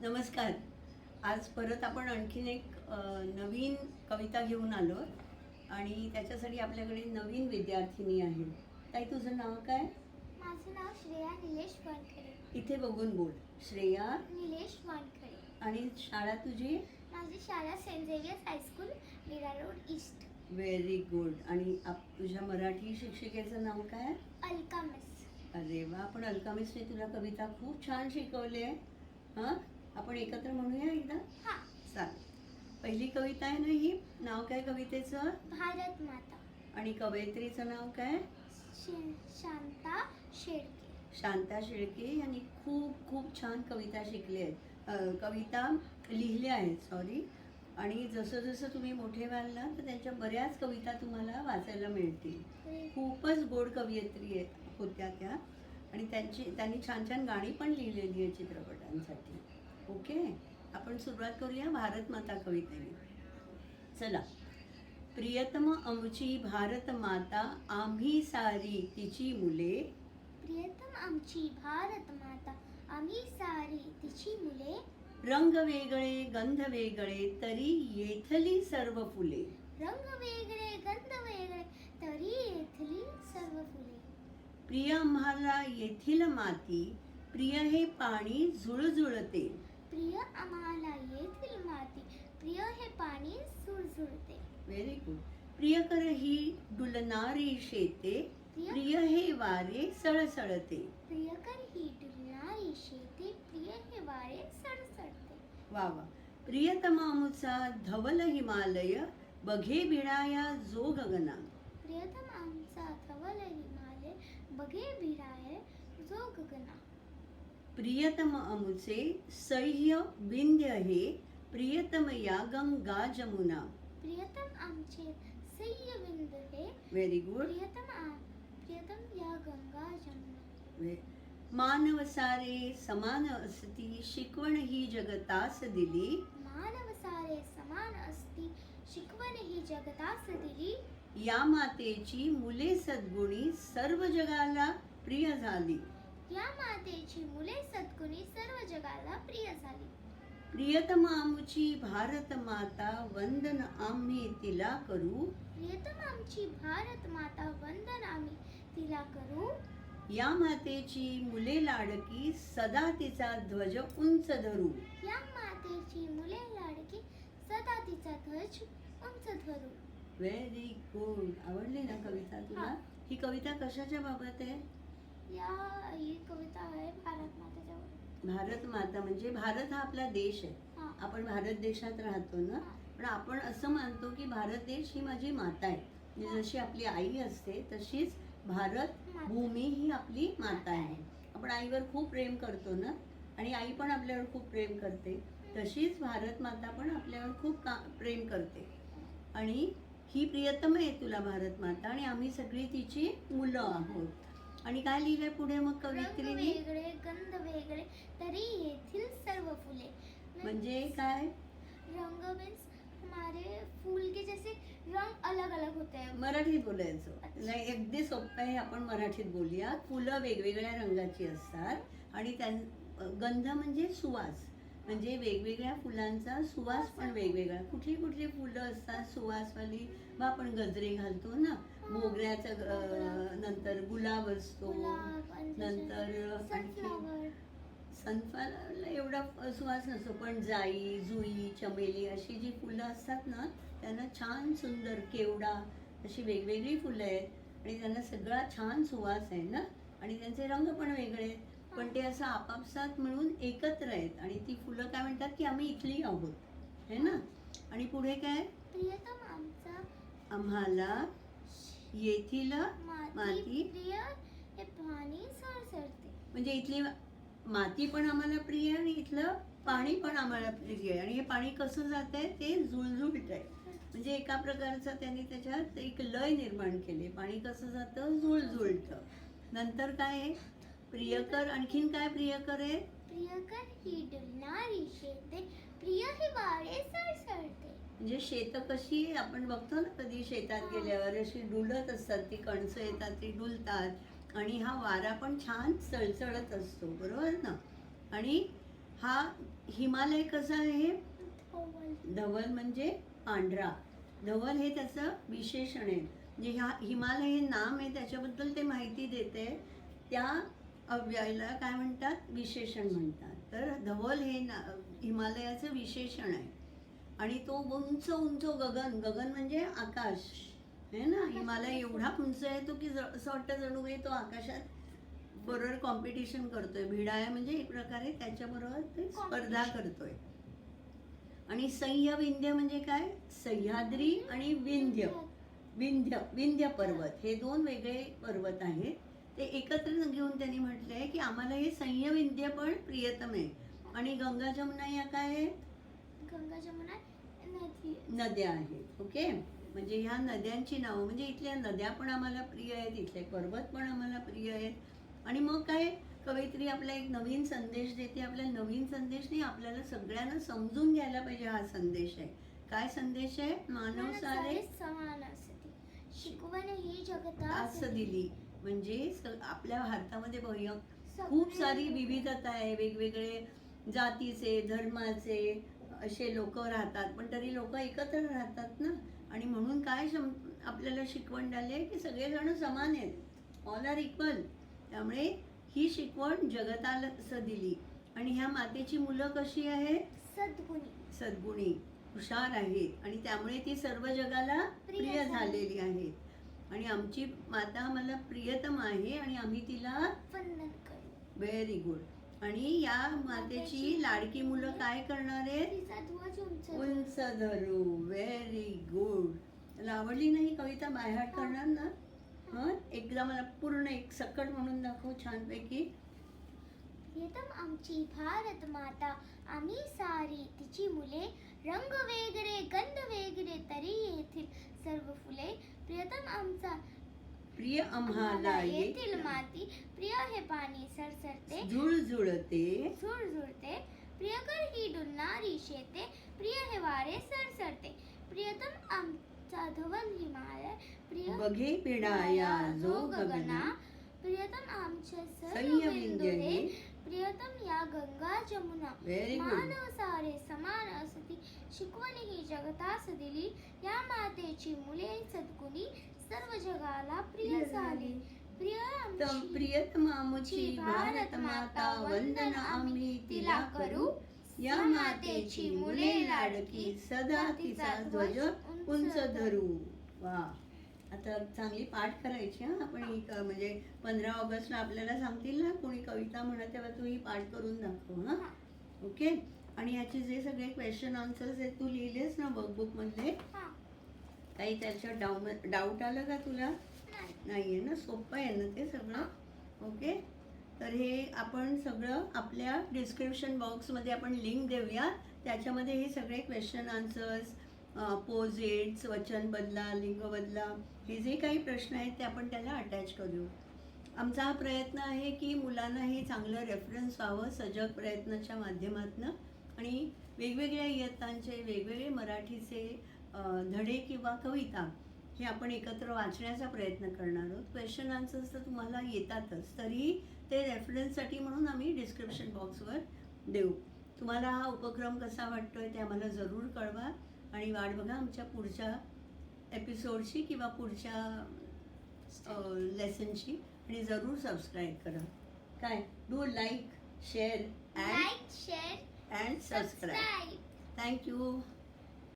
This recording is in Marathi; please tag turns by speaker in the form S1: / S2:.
S1: नमस्कार. आज परत आपण आणखीन एक नवीन कविता घेऊन आलो आणि त्याच्यासाठी आपल्याकडे नवीन विद्यार्थिनी आहे ताई तुझं नाव काय?
S2: माझं नाव श्रेया निलेश वानखडे.
S1: इथे बघून बोल. श्रेया?
S2: निलेश वानखडे.
S1: आणि शाळा तुझी?
S2: माझी शाळा saint Xavier's high school Mira road east.
S1: Very good आणि आप तुझ्या मराठी शिक्षिकेचं नाव काय?
S2: अलका मिस.
S1: अरे वा आपण अलकामिसने तुला कविता खूप छान शिकवली आहे. हां? आपण एकत्र म्हणूया एकदा?
S2: हा.
S1: चालेल. पहिली कविता आहे ना ही? नाव काय कवितेचं?
S2: भारत माता.
S1: आणि कवयित्रीचं नाव काय?
S2: शांता शेळके.
S1: शांता शेळके यांनी खूप खूप छान कविता शिकले आहेत. कविता लिहिल्या आहेत सॉरी आणि जसं जसं तुम्ही मोठे व्हाल ना तर त्यांच्या बऱ्याच कविता तुम्हाला वाचायला मिळतील. खूपच गोड कवयित्री होत्या त्या. आणि त्यांची त्यांनी छान छान गाणी पण लिहिलेली आहे चित्रपटांसाठी. ओके? आपण सुरुवात करूया भारत माता कवितेने. चला. प्रियतम आमची भारत माता आम्ही सारी तिची मुले.
S2: प्रियतम आमची भारत माता आम्ही सारी तिची मुले.
S1: रंग वेगळे गंध वेगळे तरी येथली सर्व फुले.
S2: रंग वेगळे गंध वेगळे तरी येथली सर्व फुले.
S1: प्रिय आम्हाला येथील माती प्रिय हे पाणी झुळझुळते.
S2: प्रिय आम्हाला येथील माती प्रिय हे पाणी सुळसुळते
S1: व्हेरी गुड प्रिय कर ही डुलणारी शेते प्रिय हे वारे सळसळते.
S2: प्रियकर ही डुलणारी शेती प्रिय हे वारे सडसडते
S1: वा वा. प्रियतमामुचा धवल हिमालय बघे भिडाया जो गगना.
S2: प्रियतम आमचा धवल हिमालय बघे भिराय जो गगना.
S1: प्रियतम अमुचे सह्य विंध्य हे प्रियतम या गंगा जमुना।
S2: प्रियतम आमचे सह्य विंद हे
S1: व्हेरी गुड
S2: प्रियतम आ- प्रियतम या गंगा जमुना।
S1: मानव सारे समान असती शिकवण ही जगतास दिली।
S2: मानव सारे समान असती शिकवण ही जगतास दिली।
S1: या मातेची मुले सद्गुणी सर्व जगाला प्रिय झाली।
S2: या मातेची मुले सद्गुणी सर्व जगाला प्रिय झाली.
S1: प्रियतम आमुची भारत माता वंदन आम्ही तिला करू.
S2: प्रियतम आमची भारत माता वंदन आम्ही तिला करू.
S1: या मातेची मुले लाडकी सदा तिचा ध्वज उंच धरू.
S2: या मातेची मुले लाडकी सदा तिचा ध्वज उंच धरू.
S1: व्हेरी गुड आवडली ना कविता तुला?
S2: हा.
S1: ही कविता कशाच्या बाबत आहे?
S2: या ही कविता आहे भारत मातेच्यावर.
S1: भारत माता म्हणजे भारत हा आपला देश आहे. आपण भारत देशात राहतो ना पण आपण असं मानतो की भारत देश ही माझी माता आहे. म्हणजे जशी आपली आई असते तशीच भारत. भूमी ही आपली माता आहे. आपण आईवर खूप प्रेम करतो ना आणि आई पण आपल्यावर खूप प्रेम करते तशीच भारत माता पण आपल्यावर खूप का प्रेम करते. आणि ही प्रियतम आहे तुला भारत माता आणि आम्ही सगळी तिची मुलं आहोत. आणि काय लिहिलंय पुढे मग
S2: रंग
S1: कवित्रीने
S2: वेगळे गंध वेगळे तरी येथील सर्व फुले.
S1: म्हणजे काय?
S2: रंग मीन्स हमारे फूल के जैसे रंग अलग अलग होते हैं.
S1: मराठीत बोलायचं. नाही अगदी सोपं आहे आपण मराठीत बोलूया. फुलं वेगवेगळ्या रंगाची असतात आणि त्यां गंध म्हणजे सुवास. म्हणजे वेगवेगळ्या फुलांचा सुवास पण वेगवेगळा. कुठली कुठली फुलं असतात सुवासवाली? मग आपण गजरे घालतो ना. मोगऱ्याचं नंतर गुलाब असतो नंतर आणखी सनफ्लावरला एवढा सुवास नसतो पण जाई जुई चमेली अशी जी फुलं असतात ना त्यांना छान सुंदर केवडा अशी वेगवेगळी फुलं आहेत आणि त्यांना सगळा छान सुवास आहे ना? आणि त्यांचे रंग पण वेगळे आहेत. पण ते असं आपापसात मिळून एकत्र आहेत आणि ती फुलं काय म्हणतात की आम्ही इथली आहोत है ना? आणि पुढे काय? आम्हाला येथील
S2: माती
S1: माती
S2: प्रिय हे पाणी सळसळते
S1: म्हणजे इथली माती पण आम्हाला प्रिय आणि इथलं पाणी पण आम्हाला प्रिय आहे. आणि हे पाणी कसं जात आहे ते जुळजुळत आहे म्हणजे एका प्रकारचं त्यांनी त्याच्यात एक लय निर्माण केले पाणी कसं जातं? जुळजुळतं नंतर काय आहे? प्रियकर आणखीन काय प्रियकर आहे?
S2: प्रियकर ही डुलणारी शेते. प्रिय ही वारे सळसळते
S1: म्हणजे शेतं कशी आपण बघतो ना कधी शेतात गेल्यावर अशी डुलत असतात ती कणसं येतात ती डुलतात आणि हा वारा पण छान सळसळत असतो बरोबर ना? आणि हा हिमालय कसा आहे?
S2: धवल
S1: धवल म्हणजे पांढरा. धवल हे त्याचं विशेषण आहे. म्हणजे ह्या हिमालय हे नाम आहे त्याच्याबद्दल ते माहिती देते. त्या अव्ययाला काय म्हणतात? विशेषण म्हणतात. तर धवल हे ना हिमालयाचं विशेषण आहे. आणि तो उंच उंच गगन गगन म्हणजे आकाश है ना? हिमालय एवढा उंच आहे तो की असं वाटतं जणू काही तो आकाशात बरोबर कॉम्पिटिशन करतोय. भिडाय म्हणजे एक प्रकारे त्याच्याबरोबर ते स्पर्धा करतोय. आणि सह्य विंध्य म्हणजे काय? सह्याद्री आणि विंध्य. विंध्य. विंध्य पर्वत. हे दोन वेगळे पर्वत आहेत. ते एकत्र घेऊन त्यांनी म्हटलंय की आम्हाला हे सह्य विंध्य पण प्रियतम आहे. आणि गंगा जमुना या काय आहेत?
S2: गंगा जमुना नदी
S1: नद्या आहेत ओके? म्हणजे ह्या नद्यांची नावं म्हणजे इथल्या नद्या पण आम्हाला प्रिय आहेत इथले पर्वत पण आम्हाला प्रिय आहेत. आणि मग काय? कवयित्री आपला एक नवीन संदेश देते. आपल्या नवीन संदेश नाही आपल्याला सगळ्यांना समजून घ्यायला पाहिजे हा संदेश आहे. काय संदेश आहे? मानव सारे
S2: समान असते. शिकवण ही जगता
S1: तास दिली म्हणजे आपल्या भारतामध्ये खूप सारी विविधता आहे वेगवेगळे जातीचे धर्माचे असे लोक राहतात पण तरी लोक एकत्र राहतात ना? आणि म्हणून काय शम आपल्याला शिकवण झाली आहे की सगळेजण समान आहेत. ऑल आर इक्वल त्यामुळे ही शिकवण जगताला असं दिली. आणि ह्या मातेची मुलं कशी आहेत?
S2: सद्गुणी.
S1: सद्गुणी. हुशार आहेत. आणि त्यामुळे ती सर्व जगाला
S2: प्रिय
S1: प्रिय
S2: झाली.
S1: झालेली आहेत. आणि आमची माता आम्हाला प्रियतम आहे आणि आम्ही तिला व्हेरी गुड आणि या मातेची लाडकी मुलं काय करणार आहेत?
S2: उंच
S1: धरू. व्हेरी गुड आवडली नाही कविता? बायहाट करणार ना? हं? एकदा मला पूर्ण एक सकट म्हणून दाखव छानपैकी.
S2: प्रियतम आमची भारत माता. आम्ही सारी तिची मुले. रंग वेगळे गंध वेगळे तरी येथील सर्व फुले प्रियतम आमचा.
S1: प्रिय आम्हाला
S2: येथील माती प्रिय हे पाणी सरसरते
S1: झुळझुळते.
S2: झुळझुळते. प्रियकर ही डुलणारी शेते प्रिय हे वारे सरसरते. प्रियतम आमचा धवल हिमालय प्रिय
S1: बघे पिढाया जो गगना
S2: प्रियतम आमचे प्रियतम या गंगा जमुना. मानव सारे समान असती. शिकवण ही जगतास दिली. या मातेची मुले सद्गुणी. सर्व जगाला प्रिय झाली. प्रिय
S1: प्रियतम आमची भारत माता वंदन आम्ही तिला करू. या मातेची मुले लाडकी. सदा तिचा ध्वज उंच धरू. वा. आता चांगली पाठ करायची हा. आपण ही. म्हणजे पंधरा ऑगस्टला आपल्याला सांगतील ना कोणी कविता म्हणत तेव्हा तू ही पाठ करून दाखव हा. ओके? आणि ह्याचे जे सगळे क्वेश्चन आन्सर्स आहेत तू लिहिलेस ना वर्कबुक काही त्याच्यात डाऊट डाऊट आलं का तुला?
S2: नाही.
S1: आहे ना सोपं आहे ना ते सगळं. ओके? तर हे आपण सगळं आपल्या डिस्क्रिप्शन बॉक्समध्ये आपण लिंक देऊया. त्याच्यामध्ये हे सगळे क्वेश्चन आन्सर्स अपोजिट्स वचन बदला लिंग बदला हे जे काही प्रश्न आहेत ते आपण त्याला अटॅच करू. आमचा हा प्रयत्न आहे की मुलांना हे चांगलं रेफरन्स व्हावं सजग प्रयत्नाच्या माध्यमातून. आणि वेगवेगळ्या इयत्तांचे वेगवेगळे मराठीचे धडे किंवा कविता हे आपण एकत्र वाचण्याचा प्रयत्न करणार आहोत. क्वेश्चन आन्सर्स तर तुम्हाला येतातच. तरी ते रेफरन्ससाठी म्हणून आम्ही डिस्क्रिप्शन बॉक्सवर देऊ. तुम्हाला हा उपक्रम कसा वाटतोय ते आम्हाला जरूर कळवा आणि वाट बघा आमच्या पुढच्या एपिसोडची किंवा पुढच्या लेसनची आणि जरूर सबस्क्राईब करा. काय? Do like share and
S2: share,
S1: and subscribe. Thank you